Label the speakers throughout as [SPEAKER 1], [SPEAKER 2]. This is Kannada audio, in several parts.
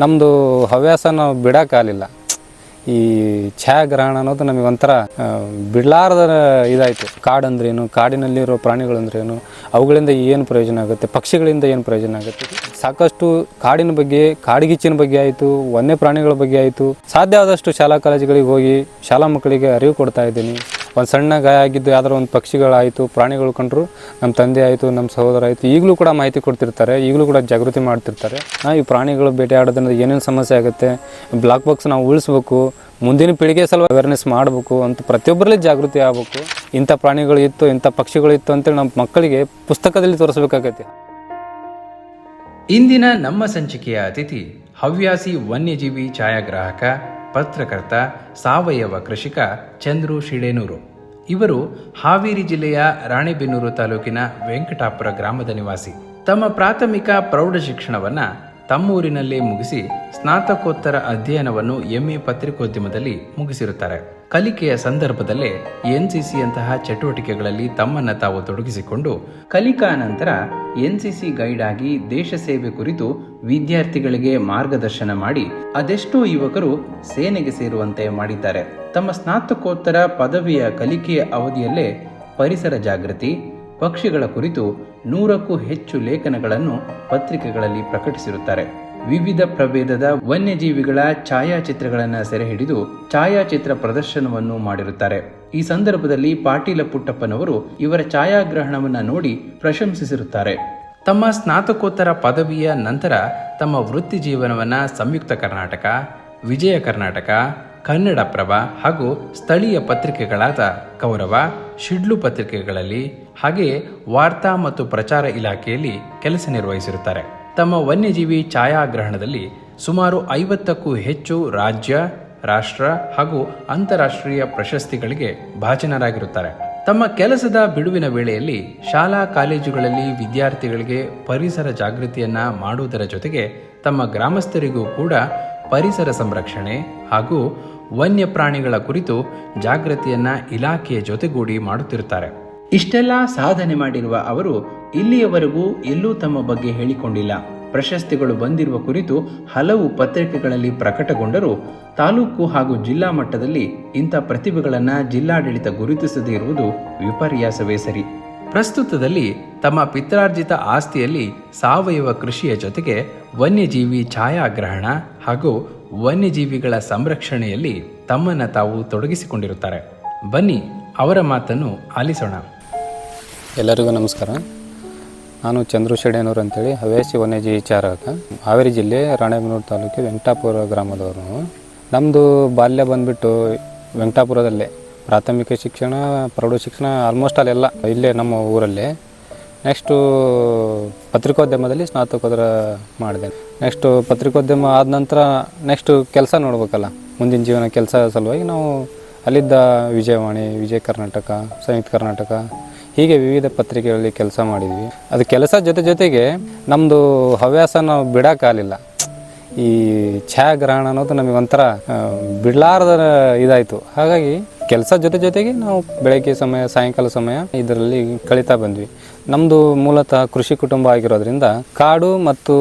[SPEAKER 1] ನಮ್ಮದು ಹವ್ಯಾಸ ನಾವು ಬಿಡೋಕ್ಕಾಗಲಿಲ್ಲ ಈ ಛಾಯಾಗ್ರಹಣ ಅನ್ನೋದು ನಮಗೆ ಒಂಥರ ಬಿಡಲಾರದ ಇದಾಯಿತು. ಕಾಡಂದ್ರೇನು ಕಾಡಿನಲ್ಲಿರೋ ಪ್ರಾಣಿಗಳಂದ್ರೇನು, ಅವುಗಳಿಂದ ಏನು ಪ್ರಯೋಜನ ಆಗುತ್ತೆ, ಪಕ್ಷಿಗಳಿಂದ ಏನು ಪ್ರಯೋಜನ ಆಗುತ್ತೆ? ಸಾಕಷ್ಟು ಕಾಡಿನ ಬಗ್ಗೆ ಕಾಡಿಗಿಚ್ಚಿನ ಬಗ್ಗೆ ಆಯಿತು ವನ್ಯ ಪ್ರಾಣಿಗಳ ಬಗ್ಗೆ ಆಯಿತು. ಸಾಧ್ಯ ಆದಷ್ಟು ಶಾಲಾ ಕಾಲೇಜುಗಳಿಗೆ ಹೋಗಿ ಶಾಲಾ ಮಕ್ಕಳಿಗೆ ಅರಿವು ಕೊಡ್ತಾ ಇದ್ದೀನಿ. ಒಂದು ಸಣ್ಣ ಗಾಯ ಆಗಿದ್ದು ಯಾವ್ದಾರು ಒಂದು ಪಕ್ಷಿಗಳಾಯಿತು, ಪ್ರಾಣಿಗಳು ಕಂಡ್ರು ನಮ್ಮ ತಂದೆ ಆಯಿತು ನಮ್ಮ ಸಹೋದರ ಆಯಿತು, ಈಗಲೂ ಕೂಡ ಮಾಹಿತಿ ಕೊಡ್ತಿರ್ತಾರೆ, ಈಗಲೂ ಕೂಡ ಜಾಗೃತಿ ಮಾಡ್ತಿರ್ತಾರೆ. ಈ ಪ್ರಾಣಿಗಳು ಬೇಟೆ ಆಡೋದ್ರಿಂದ ಏನೇನು ಸಮಸ್ಯೆ ಆಗುತ್ತೆ, ಬ್ಲಾಕ್ ಬಾಕ್ಸ್ ನಾವು ಉಳಿಸ್ಬೇಕು, ಮುಂದಿನ ಪೀಳಿಗೆ ಸಲ ಅವೇರ್ನೆಸ್ ಮಾಡಬೇಕು ಅಂತ ಪ್ರತಿಯೊಬ್ಬರಲ್ಲಿ ಜಾಗೃತಿ ಆಗಬೇಕು. ಇಂಥ ಪ್ರಾಣಿಗಳು ಇತ್ತು, ಇಂಥ ಪಕ್ಷಿಗಳು ಇತ್ತು ಅಂತೇಳಿ ನಮ್ಮ ಮಕ್ಕಳಿಗೆ ಪುಸ್ತಕದಲ್ಲಿ ತೋರಿಸ್ಬೇಕಾಗತ್ತೆ.
[SPEAKER 2] ಇಂದಿನ ನಮ್ಮ ಸಂಚಿಕೆಯ ಅತಿಥಿ ಹವ್ಯಾಸಿ ವನ್ಯಜೀವಿ ಛಾಯಾಗ್ರಾಹಕ ಪತ್ರಕರ್ತ ಸಾವಯವ ಕೃಷಿಕ ಚಂದ್ರು ಶಿಳೇನೂರು. ಇವರು ಹಾವೇರಿ ಜಿಲ್ಲೆಯ ರಾಣೆಬೆನ್ನೂರು ತಾಲೂಕಿನ ವೆಂಕಟಾಪುರ ಗ್ರಾಮದ ನಿವಾಸಿ. ತಮ್ಮ ಪ್ರಾಥಮಿಕ ಪ್ರೌಢ ಶಿಕ್ಷಣವನ್ನು ತಮ್ಮೂರಿನಲ್ಲೇ ಮುಗಿಸಿ ಸ್ನಾತಕೋತ್ತರ ಅಧ್ಯಯನವನ್ನು ಎಂಎ ಪತ್ರಿಕೋದ್ಯಮದಲ್ಲಿ ಮುಗಿಸಿರುತ್ತಾರೆ. ಕಲಿಕೆಯ ಸಂದರ್ಭದಲ್ಲೇ ಎನ್ ಸಿ ಸಿಯಂತಹ ಚಟುವಟಿಕೆಗಳಲ್ಲಿ ತಮ್ಮನ್ನು ತಾವು ತೊಡಗಿಸಿಕೊಂಡು ಕಲಿಕಾ ನಂತರ ಸಿ ಗೈಡ್ ಆಗಿ ದೇಶ ಸೇವೆ ಕುರಿತು ವಿದ್ಯಾರ್ಥಿಗಳಿಗೆ ಮಾರ್ಗದರ್ಶನ ಮಾಡಿ ಅದೆಷ್ಟೋ ಯುವಕರು ಸೇನೆಗೆ ಸೇರುವಂತೆ ಮಾಡಿದ್ದಾರೆ. ತಮ್ಮ ಸ್ನಾತಕೋತ್ತರ ಪದವಿಯ ಕಲಿಕೆಯ ಅವಧಿಯಲ್ಲೇ ಪರಿಸರ ಜಾಗೃತಿ, ಪಕ್ಷಿಗಳ ಕುರಿತು ನೂರಕ್ಕೂ ಹೆಚ್ಚು ಲೇಖನಗಳನ್ನು ಪತ್ರಿಕೆಗಳಲ್ಲಿ ಪ್ರಕಟಿಸಿರುತ್ತಾರೆ. ವಿವಿಧ ಪ್ರಭೇದದ ವನ್ಯಜೀವಿಗಳ ಛಾಯಾಚಿತ್ರಗಳನ್ನು ಸೆರೆ ಹಿಡಿದು ಛಾಯಾಚಿತ್ರ ಪ್ರದರ್ಶನವನ್ನು ಮಾಡಿರುತ್ತಾರೆ. ಈ ಸಂದರ್ಭದಲ್ಲಿ ಪಾಟೀಲ ಪುಟ್ಟಪ್ಪನವರು ಇವರ ಛಾಯಾಗ್ರಹಣವನ್ನು ನೋಡಿ ಪ್ರಶಂಸಿಸಿರುತ್ತಾರೆ. ತಮ್ಮ ಸ್ನಾತಕೋತ್ತರ ಪದವಿಯ ನಂತರ ತಮ್ಮ ವೃತ್ತಿ ಜೀವನವನ್ನ ಸಂಯುಕ್ತ ಕರ್ನಾಟಕ, ವಿಜಯ ಕರ್ನಾಟಕ ಕನ್ನಡಪ್ರಭ ಹಾಗೂ ಸ್ಥಳೀಯ ಪತ್ರಿಕೆಗಳಾದ ಕೌರವ, ಶಿಡ್ಲು ಪತ್ರಿಕೆಗಳಲ್ಲಿ ಹಾಗೆಯೇ ವಾರ್ತಾ ಮತ್ತು ಪ್ರಚಾರ ಇಲಾಖೆಯಲ್ಲಿ ಕೆಲಸ ನಿರ್ವಹಿಸಿರುತ್ತಾರೆ. ತಮ್ಮ ವನ್ಯಜೀವಿ ಛಾಯಾಗ್ರಹಣದಲ್ಲಿ ಸುಮಾರು ಐವತ್ತಕ್ಕೂ ಹೆಚ್ಚು ರಾಜ್ಯ, ರಾಷ್ಟ್ರ ಹಾಗೂ ಅಂತಾರಾಷ್ಟ್ರೀಯ ಪ್ರಶಸ್ತಿಗಳಿಗೆ ಭಾಜನರಾಗಿರುತ್ತಾರೆ. ತಮ್ಮ ಕೆಲಸದ ಬಿಡುವಿನ ವೇಳೆಯಲ್ಲಿ ಶಾಲಾ ಕಾಲೇಜುಗಳಲ್ಲಿ ವಿದ್ಯಾರ್ಥಿಗಳಿಗೆ ಪರಿಸರ ಜಾಗೃತಿಯನ್ನ ಮಾಡುವುದರ ಜೊತೆಗೆ ತಮ್ಮ ಗ್ರಾಮಸ್ಥರಿಗೂ ಕೂಡ ಪರಿಸರ ಸಂರಕ್ಷಣೆ ಹಾಗೂ ವನ್ಯ ಪ್ರಾಣಿಗಳ ಕುರಿತು ಜಾಗೃತಿಯನ್ನ ಇಲಾಖೆಯ ಜೊತೆಗೂಡಿ ಮಾಡುತ್ತಿರುತ್ತಾರೆ. ಇಷ್ಟೆಲ್ಲ ಸಾಧನೆ ಮಾಡಿರುವ ಅವರು ಇಲ್ಲಿಯವರೆಗೂ ಎಲ್ಲೂ ತಮ್ಮ ಬಗ್ಗೆ ಹೇಳಿಕೊಂಡಿಲ್ಲ. ಪ್ರಶಸ್ತಿಗಳು ಬಂದಿರುವ ಕುರಿತು ಹಲವು ಪತ್ರಿಕೆಗಳಲ್ಲಿ ಪ್ರಕಟಗೊಂಡರೂ ತಾಲೂಕು ಹಾಗೂ ಜಿಲ್ಲಾ ಮಟ್ಟದಲ್ಲಿ ಇಂಥ ಪ್ರತಿಭೆಗಳನ್ನು ಜಿಲ್ಲಾಡಳಿತ ಗುರುತಿಸದೇ ಇರುವುದು ವಿಪರ್ಯಾಸವೇ ಸರಿ. ಪ್ರಸ್ತುತದಲ್ಲಿ ತಮ್ಮ ಪಿತ್ರಾರ್ಜಿತ ಆಸ್ತಿಯಲ್ಲಿ ಸಾವಯವ ಕೃಷಿಯ ಜೊತೆಗೆ ವನ್ಯಜೀವಿ ಛಾಯಾಗ್ರಹಣ ಹಾಗೂ ವನ್ಯಜೀವಿಗಳ ಸಂರಕ್ಷಣೆಯಲ್ಲಿ ತಮ್ಮನ್ನು ತಾವು ತೊಡಗಿಸಿಕೊಂಡಿರುತ್ತಾರೆ. ಬನ್ನಿ ಅವರ ಮಾತನ್ನು ಆಲಿಸೋಣ.
[SPEAKER 1] ಎಲ್ಲರಿಗೂ ನಮಸ್ಕಾರ. ನಾನು ಚಂದ್ರು ಶೆಡೇನೂರು ಅಂತೇಳಿ, ಹವ್ಯಾಸಿ ವನ್ಯಜೀವಿ ಚಾರಕ ಹಾವೇರಿ ಜಿಲ್ಲೆ ರಾಣೆಬೆನ್ನೂರು ತಾಲೂಕು ವೆಂಕಟಾಪುರ ಗ್ರಾಮದವರು. ನಮ್ಮದು ಬಾಲ್ಯ ಬಂದುಬಿಟ್ಟು ವೆಂಕಟಾಪುರದಲ್ಲೇ. ಪ್ರಾಥಮಿಕ ಶಿಕ್ಷಣ, ಪ್ರೌಢ ಶಿಕ್ಷಣ ಆಲ್ಮೋಸ್ಟ್ ಅಲ್ಲೆಲ್ಲ ಇಲ್ಲೇ ನಮ್ಮ ಊರಲ್ಲೇ. ನೆಕ್ಸ್ಟು ಪತ್ರಿಕೋದ್ಯಮದಲ್ಲಿ ಸ್ನಾತಕೋತ್ತರ ಮಾಡಿದೆ. ನೆಕ್ಸ್ಟು ಪತ್ರಿಕೋದ್ಯಮ ಆದ ನಂತರ ನೆಕ್ಸ್ಟು ಕೆಲಸ ನೋಡ್ಬೇಕಲ್ಲ. ಮುಂದಿನ ಜೀವನ ಕೆಲಸ ಸಲುವಾಗಿ ನಾವು ಅಲ್ಲಿದ್ದ ವಿಜಯವಾಣಿ, ವಿಜಯ ಕರ್ನಾಟಕ, ಸಂಯುಕ್ತ ಕರ್ನಾಟಕ ಹೀಗೆ ವಿವಿಧ ಪತ್ರಿಕೆಗಳಲ್ಲಿ ಕೆಲಸ ಮಾಡಿದ್ವಿ. ಅದು ಕೆಲಸ ಜೊತೆ ಜೊತೆಗೆ ನಮ್ಮದು ಹವ್ಯಾಸ ನಾವು ಬಿಡೋಕ್ಕಾಗಲಿಲ್ಲ ಈ ಛಾಯಾಗ್ರಹಣ ಅನ್ನೋದು ನಮಗೆ ಒಂಥರ ಬಿಡಲಾರದ ಇದಾಯಿತು. ಹಾಗಾಗಿ ಕೆಲಸ ಜೊತೆ ಜೊತೆಗೆ ನಾವು ಬೆಳಗ್ಗೆ ಸಮಯ, ಸಾಯಂಕಾಲ ಸಮಯ ಇದರಲ್ಲಿ ಕಳೀತಾ ಬಂದ್ವಿ. ನಮ್ಮದು ಮೂಲತಃ ಕೃಷಿ ಕುಟುಂಬ ಆಗಿರೋದ್ರಿಂದ ಕಾಡು ಮತ್ತು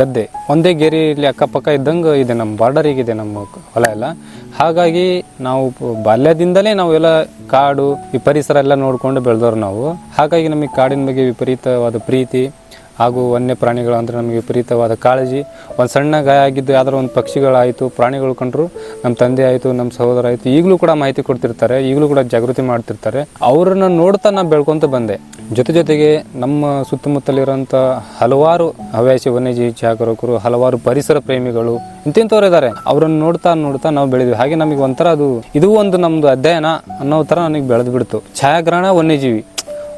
[SPEAKER 1] ಗದ್ದೆ ಒಂದೇ ಗೆರೆಯಲ್ಲಿ ಅಕ್ಕಪಕ್ಕ ಇದ್ದಂಗೆ ಇದೆ, ನಮ್ಮ ಬಾರ್ಡರಿಗಿದೆ, ನಮ್ಮ ಹೊಲ ಎಲ್ಲ. ಹಾಗಾಗಿ ನಾವು ಬಾಲ್ಯದಿಂದಲೇ ನಾವೆಲ್ಲ ಕಾಡು, ಈ ಪರಿಸರ ಎಲ್ಲ ನೋಡ್ಕೊಂಡು ಬೆಳೆದವ್ರು ನಾವು. ಹಾಗಾಗಿ ನಮಗೆ ಕಾಡಿನ ಬಗ್ಗೆ ವಿಪರೀತವಾದ ಪ್ರೀತಿ ಹಾಗೂ ವನ್ಯ ಪ್ರಾಣಿಗಳು ಅಂದರೆ ನಮಗೆ ವಿಪರೀತವಾದ ಕಾಳಜಿ. ಒಂದು ಸಣ್ಣ ಗಾಯ ಆಗಿದ್ದು ಯಾವ್ದಾರು ಒಂದು ಪಕ್ಷಿಗಳಾಯಿತು, ಪ್ರಾಣಿಗಳು ಕಂಡ್ರು ನಮ್ಮ ತಂದೆ ಆಯಿತು ನಮ್ಮ ಸಹೋದರ ಆಯಿತು, ಈಗಲೂ ಕೂಡ ಮಾಹಿತಿ ಕೊಡ್ತಿರ್ತಾರೆ, ಈಗಲೂ ಕೂಡ ಜಾಗೃತಿ ಮಾಡ್ತಿರ್ತಾರೆ. ಅವರನ್ನು ನೋಡ್ತಾ ನಾನು ಬೆಳ್ಕೊತ ಬಂದೆ. ಜೊತೆ ಜೊತೆಗೆ ನಮ್ಮ ಸುತ್ತಮುತ್ತಲಿರುವಂಥ ಹಲವಾರು ಹವ್ಯಾಸಿ ವನ್ಯಜೀವಿ ಜಾಗರೂಕರು, ಹಲವಾರು ಪರಿಸರ ಪ್ರೇಮಿಗಳು ಇಂತಿಂಥವ್ರು ಇದ್ದಾರೆ ಅವರನ್ನು ನೋಡ್ತಾ ನೋಡ್ತಾ ನಾವು ಬೆಳೆದ್ವಿ. ಹಾಗೆ ನಮಗೆ ಒಂಥರ ಅದು, ಇದು ಒಂದು ನಮ್ಮದು ಅಧ್ಯಯನ ಅನ್ನೋ ಥರ ನನಗೆ ಬೆಳೆದು ಬಿಡ್ತು. ಛಾಯಾಗ್ರಹಣ ವನ್ಯಜೀವಿ.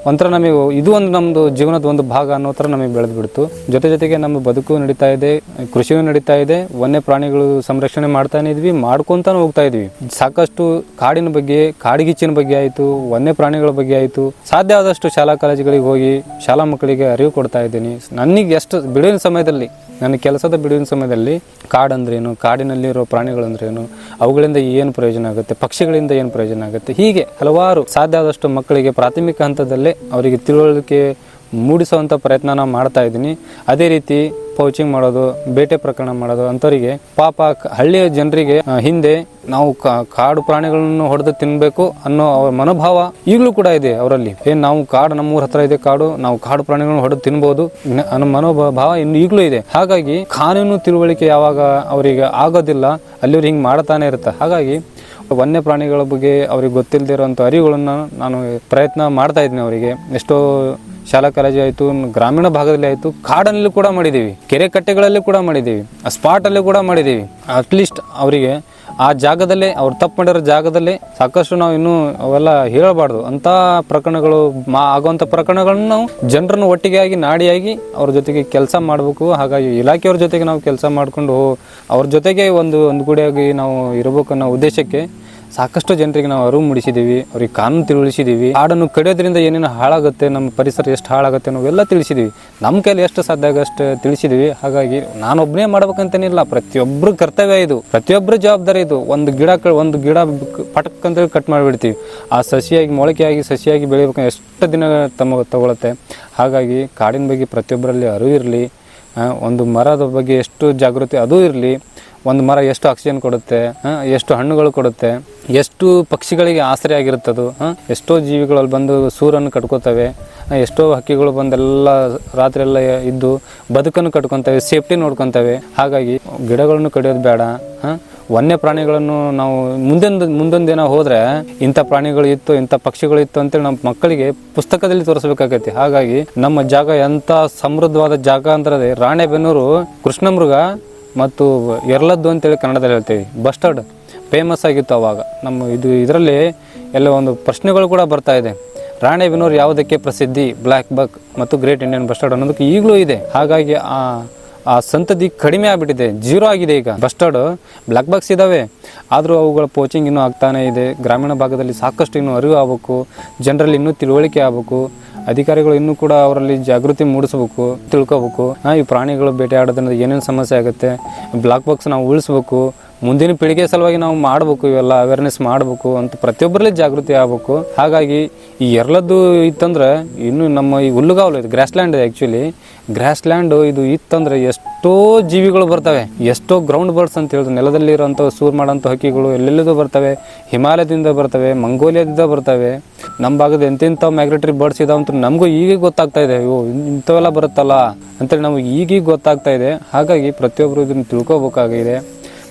[SPEAKER 1] ಒಂಥರ ನಮಗೆ ಇದು ಒಂದು ನಮ್ಮದು ಜೀವನದ ಒಂದು ಭಾಗ ಅನ್ನೋ ಥರ ನಮಗೆ ಬೆಳೆದು ಬಿಡ್ತು ಜೊತೆ ಜೊತೆಗೆ ನಮ್ಮ ಬದುಕು ನಡೀತಾ ಇದೆ, ಕೃಷಿಯೂ ನಡೀತಾ ಇದೆ, ವನ್ಯ ಪ್ರಾಣಿಗಳು ಸಂರಕ್ಷಣೆ ಮಾಡ್ತಾನೆ ಇದ್ವಿ, ಮಾಡ್ಕೊಂತಾನೆ ಹೋಗ್ತಾ ಇದ್ವಿ. ಸಾಕಷ್ಟು ಕಾಡಿನ ಬಗ್ಗೆ, ಕಾಡಿಗಿಚ್ಚಿನ ಬಗ್ಗೆ ಆಯಿತು, ವನ್ಯ ಪ್ರಾಣಿಗಳ ಬಗ್ಗೆ ಆಯಿತು. ಸಾಧ್ಯ ಆದಷ್ಟು ಶಾಲಾ ಕಾಲೇಜುಗಳಿಗೆ ಹೋಗಿ ಶಾಲಾ ಮಕ್ಕಳಿಗೆ ಅರಿವು ಕೊಡ್ತಾ ಇದ್ದೀನಿ. ನನಗೆ ಎಷ್ಟು ಬಿಡುವಿನ ಸಮಯದಲ್ಲಿ ನನ್ನ ಕೆಲಸದ ಬಿಡುವಿನ ಸಮಯದಲ್ಲಿ ಕಾಡಂದ್ರೇನು, ಕಾಡಿನಲ್ಲಿರೋ ಪ್ರಾಣಿಗಳಂದ್ರೇನು, ಅವುಗಳಿಂದ ಏನು ಪ್ರಯೋಜನ ಆಗುತ್ತೆ, ಪಕ್ಷಿಗಳಿಂದ ಏನು ಪ್ರಯೋಜನ ಆಗುತ್ತೆ, ಹೀಗೆ ಹಲವಾರು ಸಾಧ್ಯ ಆದಷ್ಟು ಮಕ್ಕಳಿಗೆ ಪ್ರಾಥಮಿಕ ಹಂತದಲ್ಲೇ ಅವರಿಗೆ ತಿಳುವಳಿಕೆ ಮೂಡಿಸುವಂಥ ಪ್ರಯತ್ನ ನಾವು ಮಾಡ್ತಾ ಇದ್ದೀನಿ. ಅದೇ ರೀತಿ ಪೌಚಿಂಗ್ ಮಾಡೋದು, ಬೇಟೆ ಪ್ರಕರಣ ಮಾಡೋದು ಅಂಥವರಿಗೆ ಪಾಪ ಹಳ್ಳಿಯ ಜನರಿಗೆ ಹಿಂದೆ ನಾವು ಕಾಡು ಪ್ರಾಣಿಗಳನ್ನು ಹೊಡೆದು ತಿನ್ನಬೇಕು ಅನ್ನೋ ಅವ್ರ ಮನೋಭಾವ ಈಗಲೂ ಕೂಡ ಇದೆ ಅವರಲ್ಲಿ. ಏನ್ ನಾವು ಕಾಡು ನಮ್ಮೂರ ಹತ್ರ ಇದೆ ಕಾಡು, ನಾವು ಕಾಡು ಪ್ರಾಣಿಗಳನ್ನು ಹೊಡೆದು ತಿನ್ಬೋದು ಅನ್ನೋ ಮನೋಭಾವ ಇನ್ನು ಈಗಲೂ ಇದೆ. ಹಾಗಾಗಿ ಕಾನೂನು ತಿಳುವಳಿಕೆ ಯಾವಾಗ ಅವರಿಗೆ ಆಗೋದಿಲ್ಲ, ಅಲ್ಲಿವ್ರು ಹಿಂಗೆ ಮಾಡ್ತಾನೆ ಇರುತ್ತೆ ಹಾಗಾಗಿ ವನ್ಯ ಪ್ರಾಣಿಗಳ ಬಗ್ಗೆ ಅವ್ರಿಗೆ ಗೊತ್ತಿಲ್ಲದೆ ಇರುವಂಥ ಅರಿವುಗಳನ್ನು ನಾನು ಪ್ರಯತ್ನ ಮಾಡ್ತಾ ಇದ್ದೀನಿ ಅವರಿಗೆ. ಎಷ್ಟೋ ಶಾಲಾ ಕಾಲೇಜು ಆಯಿತು, ಗ್ರಾಮೀಣ ಭಾಗದಲ್ಲಿ ಆಯಿತು, ಕಾಡಲ್ಲಿ ಕೂಡ ಮಾಡಿದ್ದೀವಿ ಕೆರೆ ಕಟ್ಟೆಗಳಲ್ಲಿ ಕೂಡ ಮಾಡಿದ್ದೀವಿ ಆ ಸ್ಪಾಟಲ್ಲಿ ಕೂಡ ಮಾಡಿದ್ದೀವಿ ಅಟ್ಲೀಸ್ಟ್ ಅವರಿಗೆ ಆ ಜಾಗದಲ್ಲೇ, ಅವ್ರು ತಪ್ಪು ಮಾಡಿರೋ ಜಾಗದಲ್ಲೇ ಸಾಕಷ್ಟು ನಾವು ಇನ್ನೂ ಅವೆಲ್ಲ ಹೇಳಬಾರ್ದು. ಅಂಥ ಪ್ರಕರಣಗಳು, ಮಾ, ಆಗುವಂಥ ಪ್ರಕರಣಗಳನ್ನು ನಾವು ಜನರನ್ನು ಒಟ್ಟಿಗೆ ಆಗಿ ನಾಡಿಯಾಗಿ ಅವ್ರ ಜೊತೆಗೆ ಕೆಲಸ ಮಾಡಬೇಕು. ಹಾಗಾಗಿ ಇಲಾಖೆಯವ್ರ ಜೊತೆಗೆ ನಾವು ಕೆಲಸ ಮಾಡಿಕೊಂಡು ಅವ್ರ ಜೊತೆಗೆ ಒಂದು ಒಂದು ಗುಡಿಯಾಗಿ ನಾವು ಇರಬೇಕು ಅನ್ನೋ ಉದ್ದೇಶಕ್ಕೆ ಸಾಕಷ್ಟು ಜನರಿಗೆ ನಾವು ಅರಿವು ಮೂಡಿಸಿದ್ದೀವಿ, ಅವ್ರಿಗೆ ಕಾನೂನು ತಿಳಿಸಿದ್ದೀವಿ ಕಾಡನ್ನು ಕಡಿಯೋದ್ರಿಂದ ಏನೇನು ಹಾಳಾಗುತ್ತೆ, ನಮ್ಮ ಪರಿಸರ ಎಷ್ಟು ಹಾಳಾಗುತ್ತೆ ನಾವೆಲ್ಲ ತಿಳಿಸಿದೀವಿ ನಮ್ಮ ಕೈಲಿ ಎಷ್ಟು ಸಾಧ್ಯ ಆಗಷ್ಟು ತಿಳಿಸಿದೀವಿ ಹಾಗಾಗಿ ನಾನೊಬ್ಬನೇ ಮಾಡ್ಬೇಕಂತೇನಿಲ್ಲ ಪ್ರತಿಯೊಬ್ಬರು ಕರ್ತವ್ಯ ಇದು. ಪ್ರತಿಯೊಬ್ಬರ ಜವಾಬ್ದಾರಿ ಇದು. ಒಂದು ಗಿಡ ಒಂದು ಗಿಡ ಪಟಕ್ ಅಂತೇಳಿ ಕಟ್ ಮಾಡಿಬಿಡ್ತೀವಿ. ಆ ಸಸಿಯಾಗಿ, ಮೊಳಕೆಯಾಗಿ, ಸಸಿಯಾಗಿ ಬೆಳಿಬೇಕು ಎಷ್ಟು ದಿನ ತಮ್ಮ ತಗೊಳತ್ತೆ. ಹಾಗಾಗಿ ಕಾಡಿನ ಬಗ್ಗೆ ಪ್ರತಿಯೊಬ್ಬರಲ್ಲಿ ಅರಿವು ಇರಲಿ ಒಂದು ಮರದ ಬಗ್ಗೆ ಎಷ್ಟು ಜಾಗೃತಿ ಅದು ಇರಲಿ. ಒಂದು ಮರ ಎಷ್ಟು ಆಕ್ಸಿಜನ್ ಕೊಡುತ್ತೆ ಎಷ್ಟು ಹಣ್ಣುಗಳು ಕೊಡುತ್ತೆ, ಎಷ್ಟು ಪಕ್ಷಿಗಳಿಗೆ ಆಸರೆ ಆಗಿರುತ್ತದು ಎಷ್ಟೋ ಜೀವಿಗಳಲ್ಲಿ ಬಂದು ಸೂರನ್ನು ಕಟ್ಕೋತವೆ ಎಷ್ಟೋ ಹಕ್ಕಿಗಳು ಬಂದೆಲ್ಲ ರಾತ್ರಿ ಎಲ್ಲ ಇದ್ದು ಬದುಕನ್ನು ಕಟ್ಕೊತವೆ ಸೇಫ್ಟಿ ನೋಡ್ಕೊತವೆ. ಹಾಗಾಗಿ ಗಿಡಗಳನ್ನು ಕಡಿಯೋದು ಬೇಡ ವನ್ಯ ಪ್ರಾಣಿಗಳನ್ನು ನಾವು ಮುಂದೊಂದು ಮುಂದೊಂದು ದಿನ ಹೋದರೆ ಇಂಥ ಪ್ರಾಣಿಗಳು ಇತ್ತು, ಇಂಥ ಪಕ್ಷಿಗಳು ಇತ್ತು ಅಂತೇಳಿ ನಮ್ಮ ಮಕ್ಕಳಿಗೆ ಪುಸ್ತಕದಲ್ಲಿ ತೋರಿಸ್ಬೇಕಾಗೈತಿ ಹಾಗಾಗಿ ನಮ್ಮ ಜಾಗ ಎಂಥ ಸಮೃದ್ಧವಾದ ಜಾಗ ಅಂದ್ರೆ ರಾಣೆಬೆನ್ನೂರು ಕೃಷ್ಣಮೃಗ ಮತ್ತು ಎರಲದ್ದು ಅಂತೇಳಿ ಕನ್ನಡದಲ್ಲಿ ಹೇಳ್ತೀವಿ. ಬಸ್ಟರ್ಡ್ ಫೇಮಸ್ ಆಗಿತ್ತು ಅವಾಗ. ನಮ್ಮ ಇದು ಇದರಲ್ಲಿ ಎಲ್ಲ ಒಂದು ಪ್ರಶ್ನೆಗಳು ಕೂಡ ಬರ್ತಾ ಇದೆ. ರಾಣೆಬೆನ್ನೂರು ಯಾವುದಕ್ಕೆ ಪ್ರಸಿದ್ಧಿ? ಬ್ಲ್ಯಾಕ್ ಬಕ್ ಮತ್ತು ಗ್ರೇಟ್ ಇಂಡಿಯನ್ ಬಸ್ಟರ್ಡ್ ಅನ್ನೋದಕ್ಕೆ ಈಗಲೂ ಇದೆ. ಹಾಗಾಗಿ ಆ ಆ ಸಂತತಿ ಕಡಿಮೆ ಆಗಿಬಿಟ್ಟಿದೆ. ಜೀರೋ ಆಗಿದೆ ಈಗ. ಬಸ್ಟರ್ಡ್ ಬ್ಲ್ಯಾಕ್ ಬಾಕ್ಸ್ ಇದ್ದಾವೆ ಆದರೂ ಅವುಗಳ ಪೋಚಿಂಗ್ ಇನ್ನೂ ಆಗ್ತಾನೇ ಇದೆ. ಗ್ರಾಮೀಣ ಭಾಗದಲ್ಲಿ ಸಾಕಷ್ಟು ಇನ್ನೂ ಅರಿವು ಆಗಬೇಕು. ಜನರಲ್ಲಿ ಇನ್ನೂ ತಿಳುವಳಿಕೆ ಆಗಬೇಕು. ಅಧಿಕಾರಿಗಳು ಇನ್ನೂ ಕೂಡ ಅವರಲ್ಲಿ ಜಾಗೃತಿ ಮೂಡಿಸಬೇಕು, ತಿಳ್ಕೊಬೇಕು. ಈ ಪ್ರಾಣಿಗಳು ಬೇಟೆ ಆಡೋದ್ರಿಂದ ಏನೇನು ಸಮಸ್ಯೆ ಆಗುತ್ತೆ ಬ್ಲಾಕ್ ಬಾಕ್ಸ್ ನಾವು ಉಳಿಸ್ಬೇಕು. ಮುಂದಿನ ಪೀಳಿಗೆ ಸಲುವಾಗಿ ನಾವು ಮಾಡಬೇಕು, ಇವೆಲ್ಲ ಅವೇರ್ನೆಸ್ ಮಾಡಬೇಕು ಅಂತ ಪ್ರತಿಯೊಬ್ಬರಲ್ಲಿ ಜಾಗೃತಿ ಆಗಬೇಕು. ಹಾಗಾಗಿ ಈ ಎರಲದ್ದು ಇತ್ತಂದ್ರೆ ಇನ್ನು ನಮ್ಮ ಈ ಹುಲ್ಲುಗಾವಲು ಇದು ಗ್ರಾಸ್ಲ್ಯಾಂಡ್ ಆ್ಯಕ್ಚುಲಿ ಗ್ರಾಸ್ಲ್ಯಾಂಡ್ ಇದು ಇತ್ತಂದ್ರೆ ಎಷ್ಟೋ ಜೀವಿಗಳು ಬರ್ತವೆ, ಎಷ್ಟೋ ಗ್ರೌಂಡ್ ಬರ್ಡ್ಸ್ ಅಂತ ಹೇಳಿದ್ರು ನೆಲದಲ್ಲಿ ಇರೋಂಥ ಸೂರ್ ಮಾಡೋಂಥ ಹಕ್ಕಿಗಳು ಎಲ್ಲೆಲ್ಲದೂ ಬರ್ತವೆ, ಹಿಮಾಲಯದಿಂದ ಬರ್ತವೆ, ಮಂಗೋಲಿಯಾದಿಂದ ಬರ್ತವೆ. ನಮ್ಮ ಭಾಗದ ಎಂತೆಂಥ ಮ್ಯಾಗ್ರೆಟರಿ ಬರ್ಡ್ಸ್ ಇದಾವೆ ಅಂತ ನಮಗೂ ಈಗ ಗೊತ್ತಾಗ್ತಾ ಇದೆ ಇವು ಇಂಥವೆಲ್ಲ ಬರುತ್ತಲ್ಲ ಅಂತೇಳಿ ನಮಗೆ ಈಗೀಗ ಗೊತ್ತಾಗ್ತಾ ಇದೆ. ಹಾಗಾಗಿ ಪ್ರತಿಯೊಬ್ಬರು ಇದನ್ನು ತಿಳ್ಕೊಬೇಕಾಗಿದೆ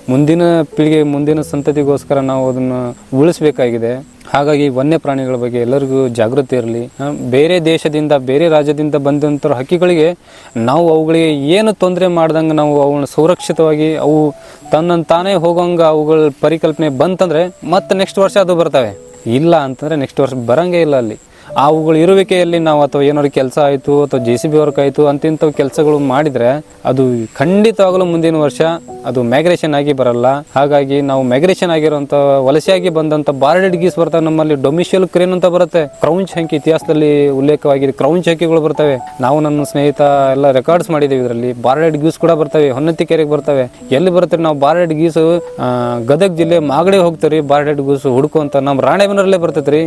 [SPEAKER 1] ಮುಂದಿನ ಪೀಳಿಗೆ, ಮುಂದಿನ ಸಂತತಿಗೋಸ್ಕರ ನಾವು ಅದನ್ನು ಉಳಿಸಬೇಕಾಗಿದೆ. ಹಾಗಾಗಿ ವನ್ಯ ಪ್ರಾಣಿಗಳ ಬಗ್ಗೆ ಎಲ್ಲರಿಗೂ ಜಾಗೃತಿ ಇರಲಿ. ಬೇರೆ ದೇಶದಿಂದ, ಬೇರೆ ರಾಜ್ಯದಿಂದ ಬಂದಂಥ ಹಕ್ಕಿಗಳಿಗೆ ನಾವು ಅವುಗಳಿಗೆ ಏನು ತೊಂದರೆ ಮಾಡ್ದಂಗೆ ನಾವು ಅವುಗಳನ್ನ ಸುರಕ್ಷಿತವಾಗಿ ಅವು ತನ್ನನ್ನು ತಾನೇ ಹೋಗೋಂಗೆ ಅವುಗಳ ಪರಿಕಲ್ಪನೆ ಬಂತಂದ್ರೆ ಮತ್ತೆ ನೆಕ್ಸ್ಟ್ ವರ್ಷ ಅದು ಬರ್ತವೆ. ಇಲ್ಲ ಅಂತಂದರೆ ನೆಕ್ಸ್ಟ್ ವರ್ಷ ಬರೋಂಗೇ ಇಲ್ಲ ಅಲ್ಲಿ. ಅವುಗಳ ಇರುವಿಕೆಯಲ್ಲಿ ನಾವು ಅಥವಾ ಏನಾದ್ರು ಕೆಲಸ ಆಯಿತು ಅಥವಾ ಜೆ ಸಿ ಬಿ ವರ್ಕ್ ಆಯಿತು ಅಂತಿಂಥ ಕೆಲಸಗಳು ಮಾಡಿದರೆ ಅದು ಖಂಡಿತವಾಗಲೂ ಮುಂದಿನ ವರ್ಷ ಅದು ಮ್ಯಾಗ್ರೇಷನ್ ಆಗಿ ಬರಲ್ಲ. ಹಾಗಾಗಿ ನಾವು ಮ್ಯಾಗ್ರೇಷನ್ ಆಗಿರುವಂಥ ವಲಸೆಯಾಗಿ ಬಂದಂಥ ಬಾರ್ಡೆಡ್ ಗೀಸ್ ಬರ್ತವೆ ನಮ್ಮಲ್ಲಿ ಡೊಮಿಷಿಯಲ್ ಕ್ರೇನ್ ಅಂತ ಬರುತ್ತೆ. ಕ್ರೌಂಚ್ ಹಂಕಿ ಇತಿಹಾಸದಲ್ಲಿ ಉಲ್ಲೇಖವಾಗಿದೆ ಕ್ರೌಂಚ್ ಹಂಕಿಗಳು ಬರ್ತವೆ. ನಾವು ನನ್ನ ಸ್ನೇಹಿತ ಎಲ್ಲ ರೆಕಾರ್ಡ್ಸ್ ಮಾಡಿದ್ದೀವಿ ಇದರಲ್ಲಿ. ಬಾರ್ಡೆಡ್ ಗೀಸ್ ಕೂಡ ಬರ್ತವೆ. ಹೊನ್ನತಿ ಕೆರೆಗೆ ಬರ್ತವೆ. ಎಲ್ಲಿ ಬರುತ್ತೆ ನಾವು ಬಾರ್ಡೆಡ್ ಗೀಸು ಗದಗ ಜಿಲ್ಲೆ ಮಾಗಡಿ ಹೋಗ್ತೀವಿ ಬಾರ್ಡೆಡ್ ಗೀಸ್ ಹುಡುಕು ಅಂತ ನಮ್ಮ ರಾಣೆಮನರಲ್ಲೇ ಬರ್ತೈತೆ ರೀ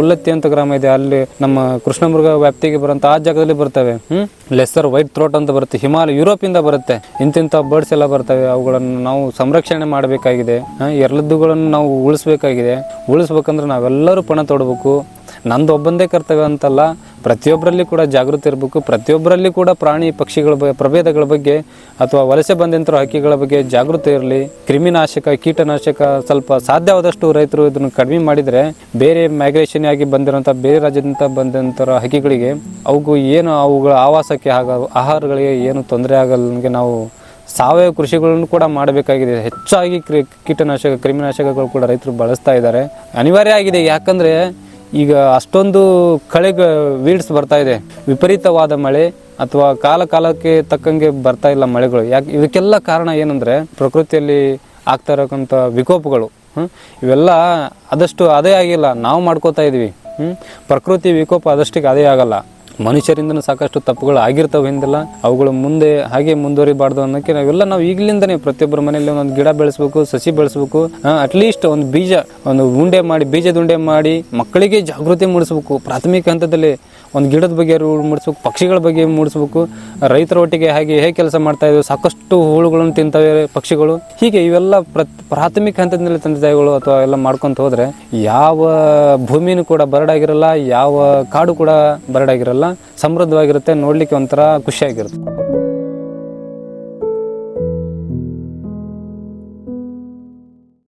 [SPEAKER 1] ಹುಲ್ಲತ್ತಿ ಅಂತ ಗ್ರಾಮ ಇದೆ. ಅಲ್ಲಿ ನಮ್ಮ ಕೃಷ್ಣಮೃಗ ವ್ಯಾಪ್ತಿಗೆ ಬರುವಂತ ಆ ಜಾಗದಲ್ಲಿ ಬರ್ತವೆ. ಹ್ಮ್? ಲೆಸ್ಸರ್ ವೈಟ್ ಥ್ರೋಟ್ ಅಂತ ಬರುತ್ತೆ. ಹಿಮಾಲಯ ಯುರೋಪಿಂದ ಬರುತ್ತೆ. ಇಂತಿಂಥ ಬರ್ಡ್ಸ್ ಎಲ್ಲ ಬರ್ತವೆ. ಅವುಗಳನ್ನು ನಾವು ಸಂರಕ್ಷಣೆ ಮಾಡಬೇಕಾಗಿದೆ. ಎರಲದ್ದುಗಳನ್ನು ನಾವು ಉಳಿಸ್ಬೇಕಾಗಿದೆ. ಉಳಿಸ್ಬೇಕಂದ್ರೆ ನಾವೆಲ್ಲರೂ ಪಣ ತೊಡಬೇಕು. ನಂದು ಒಬ್ಬಂದೇ ಕರ್ತವ್ಯ ಅಂತಲ್ಲ. ಪ್ರತಿಯೊಬ್ಬರಲ್ಲಿ ಕೂಡ ಜಾಗೃತಿ ಇರಬೇಕು. ಪ್ರತಿಯೊಬ್ಬರಲ್ಲಿ ಕೂಡ ಪ್ರಾಣಿ ಪಕ್ಷಿಗಳ ಬಗ್ಗೆ ಪ್ರಭೇದಗಳ ಬಗ್ಗೆ ಅಥವಾ ವಲಸೆ ಬಂದಂಥ ಹಕ್ಕಿಗಳ ಬಗ್ಗೆ ಜಾಗೃತಿ ಇರಲಿ. ಕ್ರಿಮಿನಾಶಕ, ಕೀಟನಾಶಕ ಸ್ವಲ್ಪ ಸಾಧ್ಯವಾದಷ್ಟು ರೈತರು ಇದನ್ನು ಕಡಿಮೆ ಮಾಡಿದರೆ ಬೇರೆ ಮೈಗ್ರೇಷನ್ ಆಗಿ ಬಂದಿರೋಂಥ ಬೇರೆ ರಾಜ್ಯದಿಂದ ಬಂದಂಥ ಹಕ್ಕಿಗಳಿಗೆ ಅವುಗೂ ಏನು ಅವುಗಳ ಆವಾಸಕ್ಕೆ ಆಗ, ಆಹಾರಗಳಿಗೆ ಏನು ತೊಂದರೆ ಆಗಲ್ಗೆ ನಾವು ಸಾವಯವ ಕೃಷಿಗಳನ್ನು ಕೂಡ ಮಾಡಬೇಕಾಗಿದೆ. ಹೆಚ್ಚಾಗಿ ಕ್ರಿ- ಕೀಟನಾಶಕ, ಕ್ರಿಮಿನಾಶಕಗಳು ಕೂಡ ರೈತರು ಬಳಸ್ತಾ ಇದ್ದಾರೆ. ಅನಿವಾರ್ಯ ಆಗಿದೆ. ಯಾಕಂದ್ರೆ ಈಗ ಅಷ್ಟೊಂದು ಕಳೆ ವೀಡ್ಸ್ ಬರ್ತಾ ಇದೆ. ವಿಪರೀತವಾದ ಮಳೆ ಅಥವಾ ಕಾಲ ಕಾಲಕ್ಕೆ ತಕ್ಕಂಗೆ ಬರ್ತಾ ಇಲ್ಲ ಮಳೆಗಳು. ಯಾಕೆ ಇದಕ್ಕೆಲ್ಲ ಕಾರಣ ಏನಂದ್ರೆ ಪ್ರಕೃತಿಯಲ್ಲಿ ಆಗ್ತಾ ಇರೋಕ್ಕಂಥ ವಿಕೋಪಗಳು? ಇವೆಲ್ಲ ಆದಷ್ಟು ಅದೇ ಆಗಿಲ್ಲ. ನಾವು ಮಾಡ್ಕೋತಾ ಇದ್ವಿ? ಪ್ರಕೃತಿ ವಿಕೋಪ ಅದಷ್ಟಕ್ಕೆ ಅದೇ ಆಗಲ್ಲ. ಮನುಷ್ಯರಿಂದನೂ ಸಾಕಷ್ಟು ತಪ್ಪುಗಳು ಆಗಿರ್ತವೆ ಹಿಂದೆಲ್ಲ ಅವುಗಳು ಮುಂದೆ ಹಾಗೆ ಮುಂದುವರಿಬಾರ್ದು ಅನ್ನೋಕ್ಕೆ ನಾವೆಲ್ಲ ನಾವು ಈಗಲಿಂದನೇ ಪ್ರತಿಯೊಬ್ಬರ ಮನೆಯಲ್ಲಿ ಒಂದೊಂದು ಗಿಡ ಬೆಳೆಸಬೇಕು, ಸಸಿ ಬೆಳೆಸಬೇಕು ಅಟ್ಲೀಸ್ಟ್ ಒಂದು ಬೀಜ, ಒಂದು ಉಂಡೆ ಮಾಡಿ, ಬೀಜದ ಉಂಡೆ ಮಾಡಿ ಮಕ್ಕಳಿಗೆ ಜಾಗೃತಿ ಮೂಡಿಸಬೇಕು. ಪ್ರಾಥಮಿಕ ಹಂತದಲ್ಲಿ ಒಂದು ಗಿಡದ ಬಗ್ಗೆ ಅರಿವು ಮೂಡಿಸ್ಬೇಕು, ಪಕ್ಷಿಗಳ ಬಗ್ಗೆ ಮೂಡಿಸ್ಬೇಕು. ರೈತರ ಒಟ್ಟಿಗೆ ಹಾಗೆ ಹೇಗೆ ಕೆಲಸ ಮಾಡ್ತಾ ಇದ್ವಿ ಸಾಕಷ್ಟು ಹುಳುಗಳನ್ನು ತಿಂತವೆ ಪಕ್ಷಿಗಳು. ಹೀಗೆ ಇವೆಲ್ಲ ಪ್ರ ಪ್ರಾಥಮಿಕ ಹಂತದಲ್ಲಿ ತಂದೆ ತಾಯಿಗಳು ಅಥವಾ ಎಲ್ಲ ಮಾಡ್ಕೊಂತ ಹೋದರೆ ಯಾವ ಭೂಮಿನೂ ಕೂಡ ಬರಡಾಗಿರಲ್ಲ, ಯಾವ ಕಾಡು ಕೂಡ ಬರಡಾಗಿರಲ್ಲ. ಸಮೃದ್ಧವಾಗಿರುತ್ತೆ, ನೋಡ್ಲಿಕ್ಕೆ ಒಂಥರ ಖುಷಿಯಾಗಿರುತ್ತೆ.